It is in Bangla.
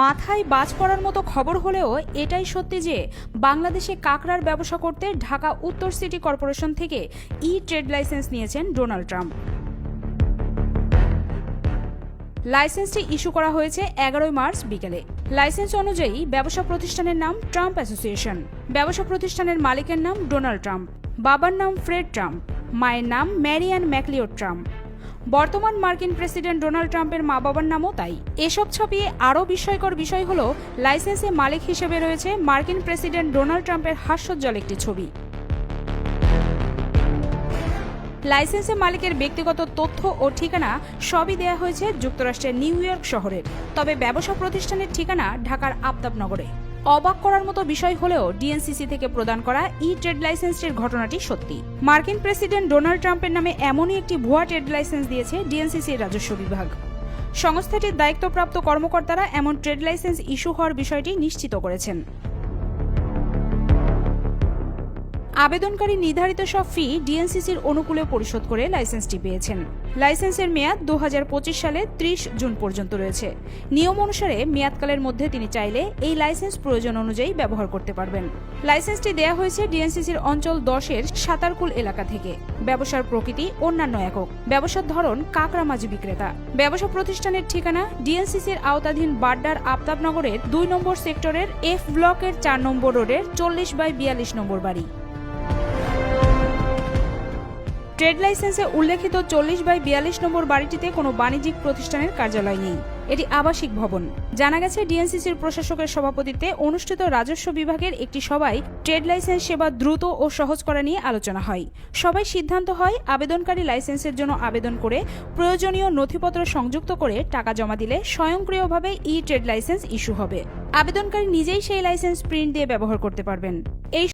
মাথায় বাজ পড়ার মতো খবর হলেও এটাই সত্যি যে বাংলাদেশে কাকড়ার ব্যবসা করতে ঢাকা উত্তর সিটি কর্পোরেশন থেকে ই ট্রেড লাইসেন্স নিয়েছেন ডোনাল্ড ট্রাম্প। লাইসেন্সটি ইস্যু করা হয়েছে এগারোই মার্চ বিকেলে। লাইসেন্স অনুযায়ী ব্যবসা প্রতিষ্ঠানের নাম ট্রাম্প অ্যাসোসিয়েশন। ব্যবসা প্রতিষ্ঠানের মালিকের নাম ডোনাল্ড ট্রাম্প। বাবার নাম ফ্রেড ট্রাম্প। মায়ের নাম ম্যারিয়ান ম্যাকলিওড ট্রাম্প। বর্তমান মার্কিন প্রেসিডেন্ট ডোনাল্ড ট্রাম্পের মা বাবার নামও তাই। এসব ছাপিয়ে আরও বিস্ময়কর বিষয় হল, লাইসেন্সে মালিক হিসেবে রয়েছে মার্কিন প্রেসিডেন্ট ডোনাল্ড ট্রাম্পের হাস্যজ্জ্বল একটি ছবি। লাইসেন্সে মালিকের ব্যক্তিগত তথ্য ও ঠিকানা সবই দেয়া হয়েছে যুক্তরাষ্ট্রের নিউ ইয়র্ক শহরের তবে ব্যবসা প্রতিষ্ঠানের ঠিকানা ঢাকার আফতাবনগরে। অবাক করার মতো বিষয় হলেও ডিএনসিসি থেকে প্রদান করা ই ট্রেড লাইসেন্সটির ঘটনাটি সত্যি। মার্কিন প্রেসিডেন্ট ডোনাল্ড ট্রাম্পের নামে এমনই একটি ভুয়া ট্রেড লাইসেন্স দিয়েছে ডিএনসিসির রাজস্ব বিভাগ। সংস্থাটির দায়িত্বপ্রাপ্ত কর্মকর্তারা এমন ট্রেড লাইসেন্স ইস্যু হওয়ার বিষয়টি নিশ্চিত করেছেন। আবেদনকারী নির্ধারিত সব ফি ডিএনসিসির অনুকূলে পরিশোধ করে লাইসেন্সটি পেয়েছেন। লাইসেন্সের মেয়াদ দু সালে ত্রিশ জুন পর্যন্ত রয়েছে। নিয়ম অনুসারে মেয়াদকালের মধ্যে তিনি চাইলে এই লাইসেন্স প্রয়োজন অনুযায়ী ব্যবহার করতে পারবেন। লাইসেন্সটি দেয়া হয়েছে ডিএনসিসির অঞ্চল দশের সাতারকুল এলাকা থেকে। ব্যবসার প্রকৃতি অন্যান্য একক। ব্যবসার ধরন কাকড়া মাঝি বিক্রেতা। ব্যবসা প্রতিষ্ঠানের ঠিকানা ডিএনসিসির আওতাধীন বাড্ডার আফতাবনগরের দুই নম্বর সেক্টরের এফ ব্লকের চার নম্বর রোডের চল্লিশ বাই বিয়াল্লিশ নম্বর বাড়ি। ট্রেড লাইসেন্সে উল্লেখিত চল্লিশ বাই বিয়াল্লিশ নম্বর বাড়িটিতে কোনো বাণিজ্যিক প্রতিষ্ঠানের কার্যালয় নেই। এটি আবাসিক ভবন। জানা গেছে, ডিএনসিসির প্রশাসকের সভাপতিত্বে অনুষ্ঠিত রাজস্ব বিভাগের একটি সভায় ট্রেড লাইসেন্স সেবা দ্রুত ও সহজ করা নিয়ে আলোচনা হয়। সবাই সিদ্ধান্ত হয়, আবেদনকারী লাইসেন্সের জন্য আবেদন করে প্রয়োজনীয় নথিপত্র সংযুক্ত করে টাকা জমা দিলে স্বয়ংক্রিয়ভাবে ই ট্রেড লাইসেন্স ইস্যু হবে। আবেদনকারী নিজেই সেই লাইসেন্স প্রিন্ট দিয়ে ব্যবহার করতে পারবেন। এই